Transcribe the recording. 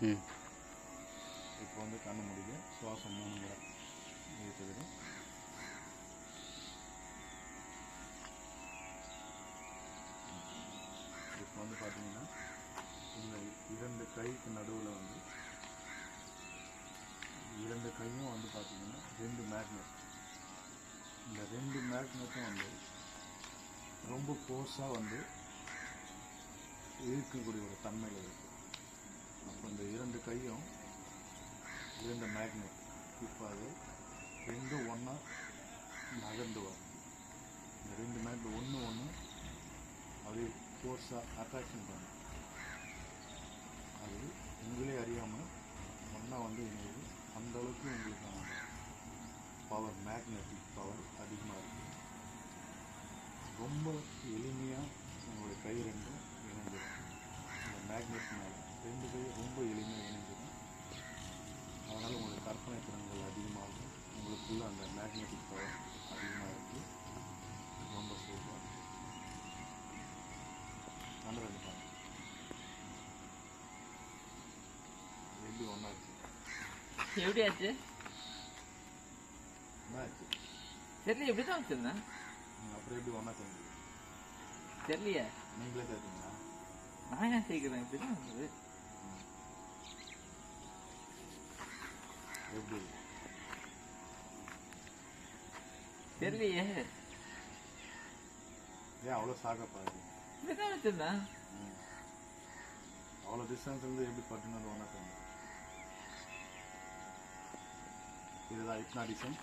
ம். இப்போ வந்து கண்ணு முடிக்க சுவாசம் மூணு முறை இழுத்துக்கிட்டு இப்போ வந்து பார்த்தீங்கன்னா இந்த இரண்டு கைக்கு நடுவில் வந்து இரண்டு கையும் வந்து பார்த்தீங்கன்னா ரெண்டு மேக்னெட் இந்த ரெண்டு மேக்னெட்டும் வந்து ரொம்ப ஃபோர்ஸாக வந்து இழுக்கக்கூடிய ஒரு தன்மையில் இருக்குது அப்புறம் இந்த இரண்டு கையும் இரண்டு மேக்னெட் இப்போ அது ரெண்டும் ஒன்றா நகர்ந்து வரும். இந்த ரெண்டு மேக்னெட் ஒன்று ஒன்று அப்படியே ஃபோர்ஸாக அட்ராக்ஷன் பண்ணும். அது உங்களே அறியாமல் ஒன்றா வந்து எங்களுக்கு அந்த அளவுக்கு உங்களுக்கான பவர் மேக்னெட்டிக் பவர் அதிகமாக இருக்குது ரொம்ப எளிமையாக உங்களுடைய கை ரெண்டும் இணைஞ்சிடும் இந்த மேக்னெட் மேலே ரெண்டு கை ரொம்ப எளிமையாக இணைஞ்சிடும் அதனால் உங்களுக்கு கற்பனை திறன்கள் அதிகமாகும். உங்களுக்குள்ள அந்த மேக்னெட்டிக் பவர் அதிகமாக இருக்குது ரொம்ப சூப்பர் நல்ல ரெண்டு பாருங்க. எப்படி ஒன்றாச்சு எப்படி ஆச்சு என்னாச்சு தெரியல எப்படி தான் வச்சிருந்தேன் அப்புறம் எப்படி ஒன்றா சேர்ந்தீங்க தெரியலையே. நீங்களே சேர்த்தீங்களா நான் ஏன் சேர்க்கிறேன் இப்படி தான் வந்தது எப்படி தெரியலையே. ஏன் அவ்வளோ சாகப்பாரு இப்படி தான் வச்சிருந்தேன் அவ்வளோ டிஸ்டன்ஸ்லேருந்து எப்படி பட்டுனது ஒன்றா சேர்ந்து இதுதான் இப்னா டிசைன்